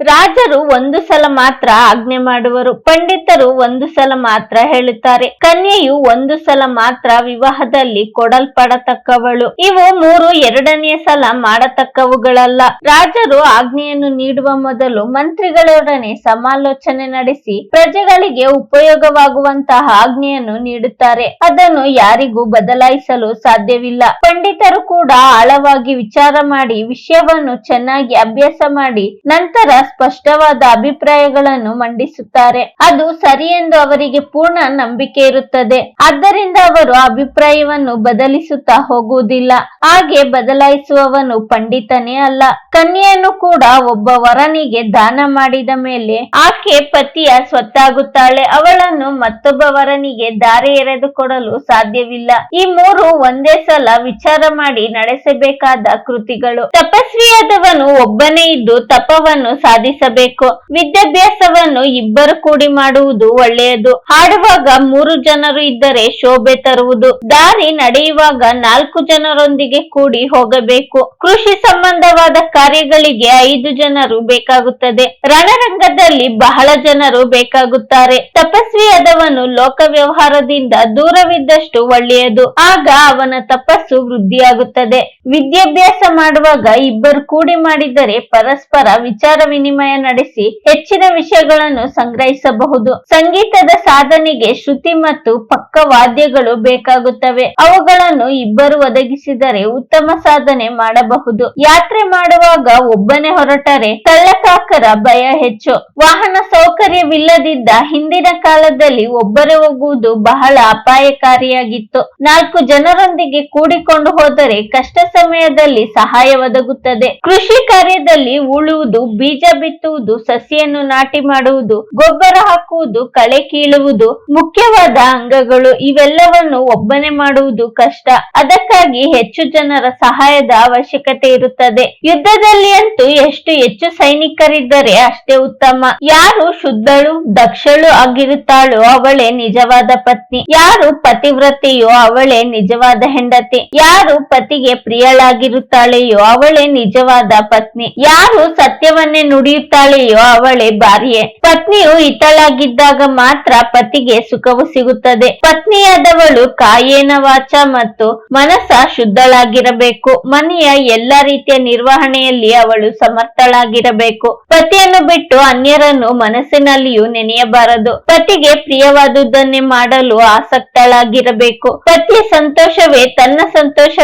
ರಾಜರು ಒಂದು ಸಲ ಮಾತ್ರ ಆಜ್ಞೆ ಮಾಡುವರು. ಪಂಡಿತರು ಒಂದು ಸಲ ಮಾತ್ರ ಹೇಳುತ್ತಾರೆ. ಕನ್ಯೆಯು ಒಂದು ಸಲ ಮಾತ್ರ ವಿವಾಹದಲ್ಲಿ ಕೊಡಲ್ಪಡತಕ್ಕವಳು. ಇವು ಮೂರು ಎರಡನೆಯ ಸಲ ಮಾಡತಕ್ಕವುಗಳಲ್ಲ. ರಾಜರು ಆಜ್ಞೆಯನ್ನು ನೀಡುವ ಮೊದಲು ಮಂತ್ರಿಗಳೊಡನೆ ಸಮಾಲೋಚನೆ ನಡೆಸಿ ಪ್ರಜೆಗಳಿಗೆ ಉಪಯೋಗವಾಗುವಂತಹ ಆಜ್ಞೆಯನ್ನು ನೀಡುತ್ತಾರೆ. ಅದನ್ನು ಯಾರಿಗೂ ಬದಲಾಯಿಸಲು ಸಾಧ್ಯವಿಲ್ಲ. ಪಂಡಿತರು ಕೂಡ ಆಳವಾಗಿ ವಿಚಾರ ಮಾಡಿ ವಿಷಯವನ್ನು ಚೆನ್ನಾಗಿ ಅಭ್ಯಾಸ ಮಾಡಿ ನಂತರ ಸ್ಪಷ್ಟವಾದ ಅಭಿಪ್ರಾಯಗಳನ್ನು ಮಂಡಿಸುತ್ತಾರೆ. ಅದು ಸರಿ ಎಂದು ಅವರಿಗೆ ಪೂರ್ಣ ನಂಬಿಕೆ ಇರುತ್ತದೆ. ಆದ್ದರಿಂದ ಅವರು ಅಭಿಪ್ರಾಯವನ್ನು ಬದಲಿಸುತ್ತಾ ಹೋಗುವುದಿಲ್ಲ. ಹಾಗೆ ಬದಲಾಯಿಸುವವನು ಪಂಡಿತನೇ ಅಲ್ಲ. ಕನ್ಯೆಯನ್ನು ಕೂಡ ಒಬ್ಬ ವರನಿಗೆ ದಾನ ಮಾಡಿದ ಮೇಲೆ ಆಕೆ ಪತಿಯ ಸ್ವತ್ತಾಗುತ್ತಾಳೆ. ಅವಳನ್ನು ಮತ್ತೊಬ್ಬ ವರನಿಗೆ ದಾರಿ ಎರೆದುಕೊಡಲು ಸಾಧ್ಯವಿಲ್ಲ. ಈ ಮೂರು ಒಂದೇ ಸಲ ವಿಚಾರ ಮಾಡಿ ನಡೆಸಬೇಕಾದ ಕೃತಿಗಳು. ತಪಸ್ವಿಯಾದವನು ಒಬ್ಬನೇ ಇದ್ದು ತಪವನ್ನು ಸಾಧಿಸಬೇಕು. ವಿದ್ಯಾಭ್ಯಾಸವನ್ನು ಇಬ್ಬರು ಕೂಡಿ ಮಾಡುವುದು ಒಳ್ಳೆಯದು. ಹಾಡುವಾಗ ಮೂರು ಜನರು ಇದ್ದರೆ ಶೋಭೆ ತರುವುದು. ದಾರಿ ನಡೆಯುವಾಗ ನಾಲ್ಕು ಜನರೊಂದಿಗೆ ಕೂಡಿ ಹೋಗಬೇಕು. ಕೃಷಿ ಸಂಬಂಧವಾದ ಕಾರ್ಯಗಳಿಗೆ ಐದು ಜನರು ಬೇಕಾಗುತ್ತದೆ. ರಣರಂಗದಲ್ಲಿ ಬಹಳ ಜನರು ಬೇಕಾಗುತ್ತಾರೆ. ತಪಸ್ವಿಯಾದವನು ಲೋಕ ವ್ಯವಹಾರದಿಂದ ದೂರವಿದ್ದಷ್ಟು ಒಳ್ಳೆಯದು. ಆಗ ಅವನ ತಪಸ್ಸು ವೃದ್ಧಿಯಾಗುತ್ತದೆ. ವಿದ್ಯಾಭ್ಯಾಸ ಮಾಡುವಾಗ ಇಬ್ಬರು ಕೂಡಿ ಮಾಡಿದರೆ ಪರಸ್ಪರ ವಿಚಾರ ನಡೆಸಿ ಹೆಚ್ಚಿನ ವಿಷಯಗಳನ್ನು ಸಂಗ್ರಹಿಸಬಹುದು. ಸಂಗೀತದ ಸಾಧನೆಗೆ ಶ್ರುತಿ ಮತ್ತು ಪಕ್ಕ ವಾದ್ಯಗಳು ಬೇಕಾಗುತ್ತವೆ. ಅವುಗಳನ್ನು ಇಬ್ಬರು ಒದಗಿಸಿದರೆ ಉತ್ತಮ ಸಾಧನೆ ಮಾಡಬಹುದು. ಯಾತ್ರೆ ಮಾಡುವಾಗ ಒಬ್ಬನೇ ಹೊರಟರೆ ಕಳ್ಳಕಾಕರ ಭಯ ಹೆಚ್ಚು. ವಾಹನ ಸೌಕರ್ಯವಿಲ್ಲದಿದ್ದ ಹಿಂದಿನ ಕಾಲದಲ್ಲಿ ಒಬ್ಬರೇ ಹೋಗುವುದು ಬಹಳ ಅಪಾಯಕಾರಿಯಾಗಿತ್ತು. ನಾಲ್ಕು ಜನರೊಂದಿಗೆ ಕೂಡಿಕೊಂಡು ಹೋದರೆ ಕಷ್ಟ ಸಮಯದಲ್ಲಿ ಸಹಾಯ ಒದಗುತ್ತದೆ. ಕೃಷಿ ಕಾರ್ಯದಲ್ಲಿ ಉಳುವುದು ಬೀಜ ಬಿತ್ತುವುದು, ಸಸಿಯನ್ನು ನಾಟಿ ಮಾಡುವುದು, ಗೊಬ್ಬರ ಹಾಕುವುದು, ಕಳೆ ಕೀಳುವುದು, ಮುಖ್ಯವಾದ ಅಂಗಗಳು ಇವೆಲ್ಲವನ್ನು ಒಬ್ಬನೇ ಮಾಡುವುದು ಕಷ್ಟ. ಅದಕ್ಕಾಗಿ ಹೆಚ್ಚು ಜನರ ಸಹಾಯದ ಅವಶ್ಯಕತೆ ಇರುತ್ತದೆ. ಯುದ್ಧದಲ್ಲಿ ಅಂತೂ ಎಷ್ಟು ಹೆಚ್ಚು ಸೈನಿಕರಿದ್ದರೆ ಅಷ್ಟೇ ಉತ್ತಮ. ಯಾರು ಶುದ್ಧಳು, ದಕ್ಷಳು ಆಗಿರುತ್ತಾಳೋ ಅವಳೇ ನಿಜವಾದ ಪತ್ನಿ. ಯಾರು ಪತಿವ್ರತೆಯೋ ಅವಳೇ ನಿಜವಾದ ಹೆಂಡತಿ. ಯಾರು ಪತಿಗೆ ಪ್ರಿಯಳಾಗಿರುತ್ತಾಳೆಯೋ ಅವಳೇ ನಿಜವಾದ ಪತ್ನಿ. ಯಾರು ಸತ್ಯವನ್ನೇ ನುಡಿಯುತ್ತಾಳೆಯೋ ಅವಳೇ ಭಾರ್ಯೆ ಪತ್ನಿಯು ಇತಳಾಗಿದ್ದಾಗ ಮಾತ್ರ ಪತಿಗೆ ಸುಖವು ಸಿಗುತ್ತದೆ. ಪತ್ನಿಯಾದವಳು ಕಾಯೇನ ವಾಚ ಮತ್ತು ಮನಸ್ಸ ಶುದ್ಧಳಾಗಿರಬೇಕು. ಮನೆಯ ಎಲ್ಲ ರೀತಿಯ ನಿರ್ವಹಣೆಯಲ್ಲಿ ಅವಳು ಸಮರ್ಥಳಾಗಿರಬೇಕು. ಪತಿಯನ್ನು ಬಿಟ್ಟು ಅನ್ಯರನ್ನು ಮನಸ್ಸಿನಲ್ಲಿಯೂ ನೆನೆಯಬಾರದು. ಪತಿಗೆ ಪ್ರಿಯವಾದುದನ್ನೇ ಮಾಡಲು ಆಸಕ್ತಳಾಗಿರಬೇಕು. ಪತಿಯ ಸಂತೋಷವೇ ತನ್ನ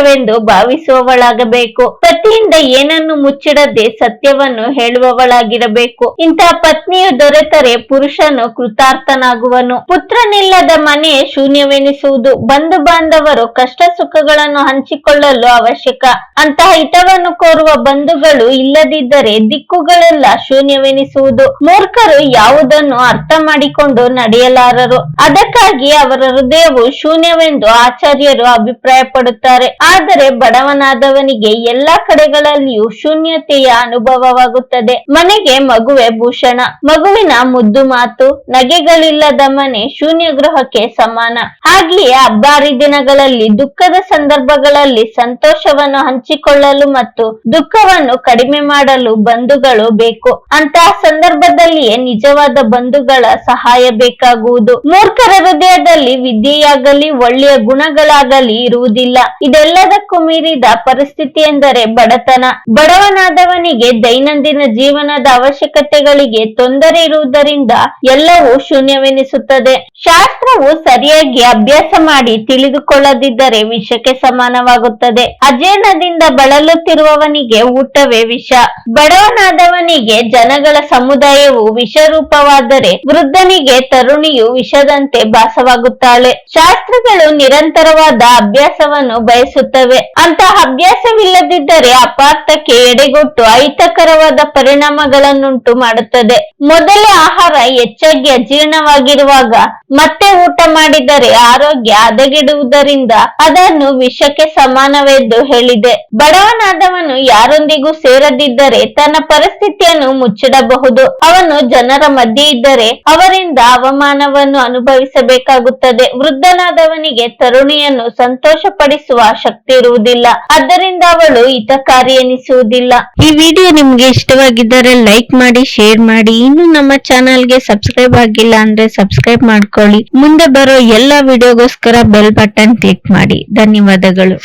ಸಂತೋಷವೆಂದು ಭಾವಿಸುವವಳಾಗಬೇಕು. ಪತಿಯಿಂದ ಏನನ್ನು ಮುಚ್ಚಿಡದೆ ಸತ್ಯವನ್ನು ಹೇಳುವವಳಾಗಿರಬೇಕು. ಇಂತಹ ಪತ್ನಿಯು ದೊರೆತರೆ ಪುರುಷನು ಕೃತಾರ್ಥನಾಗುವನು. ಪುತ್ರನಿಲ್ಲದ ಮನೆ ಶೂನ್ಯವೆನಿಸುವುದು. ಬಂಧು ಬಾಂಧವರು ಕಷ್ಟ ಸುಖಗಳನ್ನು ಹಂಚಿಕೊಳ್ಳಲು ಅವಶ್ಯಕ. ಅಂತಹ ಹಿತವನ್ನು ಕೋರುವ ಬಂಧುಗಳು ಇಲ್ಲದಿದ್ದರೆ ದಿಕ್ಕುಗಳೆಲ್ಲ ಶೂನ್ಯವೆನಿಸುವುದು. ಮೂರ್ಖರು ಯಾವುದನ್ನು ಅರ್ಥ ಮಾಡಿಕೊಂಡು ನಡೆಯಲಾರರು. ಅದಕ್ಕಾಗಿ ಅವರ ಹೃದಯವು ಶೂನ್ಯವೆಂದು ಆಚಾರ್ಯರು ಅಭಿಪ್ರಾಯ ಪಡುತ್ತಾರೆ ಆದರೆ ಬಡವನಾದವನಿಗೆ ಎಲ್ಲಾ ಕಡೆಗಳಲ್ಲಿಯೂ ಶೂನ್ಯತೆಯ ಅನುಭವವಾಗುತ್ತದೆ. ಮನೆಗೆ ಮಗುವೆ ಭೂಷಣ. ಮಗುವಿನ ಮುದ್ದು ಮಾತು, ನಗೆಗಳಿಲ್ಲದ ಮನೆ ಶೂನ್ಯ ಗೃಹಕ್ಕೆ ಸಮಾನ. ಹಾಗೆಯೇ ಹಬ್ಬ ದಿನಗಳಲ್ಲಿ ದುಃಖದ ಸಂದರ್ಭಗಳಲ್ಲಿ ಸಂತೋಷವನ್ನು ಹಂಚಿಕೊಳ್ಳಲು ಮತ್ತು ದುಃಖವನ್ನು ಕಡಿಮೆ ಮಾಡಲು ಬಂಧುಗಳು ಬೇಕು. ಅಂತಹ ಸಂದರ್ಭದಲ್ಲಿಯೇ ನಿಜವಾದ ಬಂಧುಗಳ ಸಹಾಯ ಬೇಕಾಗುವುದು. ಮೂರ್ಖರ ಹೃದಯದಲ್ಲಿ ವಿದ್ಯೆಯಾಗಲಿ, ಒಳ್ಳೆಯ ಗುಣಗಳಾಗಲಿ ಇರುವುದಿಲ್ಲ. ಇದೆಲ್ಲದಕ್ಕೂ ಮೀರಿದ ಪರಿಸ್ಥಿತಿ ಎಂದರೆ ಬಡತನ. ಬಡವನಾದವನಿಗೆ ದೈನಂದಿನ ಜೀವನದ ಅವಶ್ಯಕತೆಗಳಿಗೆ ತೊಂದರೆ ಇರುವುದರಿಂದ ಎಲ್ಲವೂ ಶೂನ್ಯವೆನಿಸುತ್ತದೆ. ಶಾಸ್ತ್ರವು ಸರಿಯಾಗಿ ಅಭ್ಯಾಸ ಮಾಡಿ ತಿಳಿದುಕೊಳ್ಳದಿದ್ದರೆ ವಿಷಕ್ಕೆ ಸಮಾನವಾಗುತ್ತದೆ. ಅಜೀರ್ಣದಿಂದ ಬಳಲುತ್ತಿರುವವನಿಗೆ ಊಟವೇ ವಿಷ. ಬಡವನಾದವನಿಗೆ ಜನಗಳ ಸಮುದಾಯವು ವಿಷರೂಪವಾದರೆ ವೃದ್ಧನಿಗೆ ತರುಣಿಯು ವಿಷದಂತೆ ಭಾಸವಾಗುತ್ತಾಳೆ. ಶಾಸ್ತ್ರಗಳು ನಿರಂತರವಾದ ಅಭ್ಯಾಸವನ್ನು ಬಯಸುತ್ತವೆ ಅಂತಹ ಅಭ್ಯಾಸವಿಲ್ಲದಿದ್ದರೆ ಅಪಾರ್ಥಕ್ಕೆ ಎಡೆಗೊಟ್ಟು ಅಹಿತಕರವಾದ ಪರಿಣಾಮಗಳನ್ನುಂಟು ಮಾಡುತ್ತದೆ. ಮೊದಲೇ ಆಹಾರ ಹೆಚ್ಚಾಗಿ ಅಜೀರ್ಣವಾಗಿರುವಾಗ ಮತ್ತೆ ಊಟ ಮಾಡಿದರೆ ಆರೋಗ್ಯ ಹದಗೆಡುವುದರಿಂದ ಅದನ್ನು ವಿಷಕ್ಕೆ ಸಮಾನವೆಂದು ಹೇಳಿದೆ. ಬಡವನಾದವನು ಯಾರೊಂದಿಗೂ ಸೇರದಿದ್ದರೆ ತನ್ನ ಪರಿಸ್ಥಿತಿಯನ್ನು ಮುಚ್ಚಿಡಬಹುದು. ಅವನು ಜನರ ಮಧ್ಯೆ ಇದ್ದರೆ ಅವರಿಂದ ಅವಮಾನವನ್ನು ಅನುಭವಿಸಬೇಕಾಗುತ್ತದೆ. ವೃದ್ಧನಾದವನಿಗೆ ತರುಣಿಯನ್ನು ಸಂತೋಷಪಡಿಸುವ ಶಕ್ತಿ ಇರುವುದಿಲ್ಲ ಅದರಿಂದ ಅವಳು ಹಿತಕಾರಿ ಎನಿಸುವುದಿಲ್ಲ. ಈ ವಿಡಿಯೋ ನಿಮ್ಗೆ ಇಷ್ಟವಾಗಿದ್ದರೆ ಲೈಕ್ ಮಾಡಿ, ಶೇರ್ ಮಾಡಿ. ಇನ್ನು ನಮ್ಮ ಚಾನಲ್ಗೆ ಸಬ್ಸ್ಕ್ರೈಬ್ ಆಗಿಲ್ಲ ಅಂದ್ರೆ ಸಬ್ಸ್ಕ್ರೈಬ್ ಮಾಡ್ಕೊಳ್ಳಿ. ಮುಂದೆ ಬರೋ ಎಲ್ಲಾ ವಿಡಿಯೋಗೋಸ್ಕರ ಬೆಲ್ ಬಟನ್ ಕ್ಲಿಕ್ ಮಾಡಿ. ಧನ್ಯವಾದಗಳು.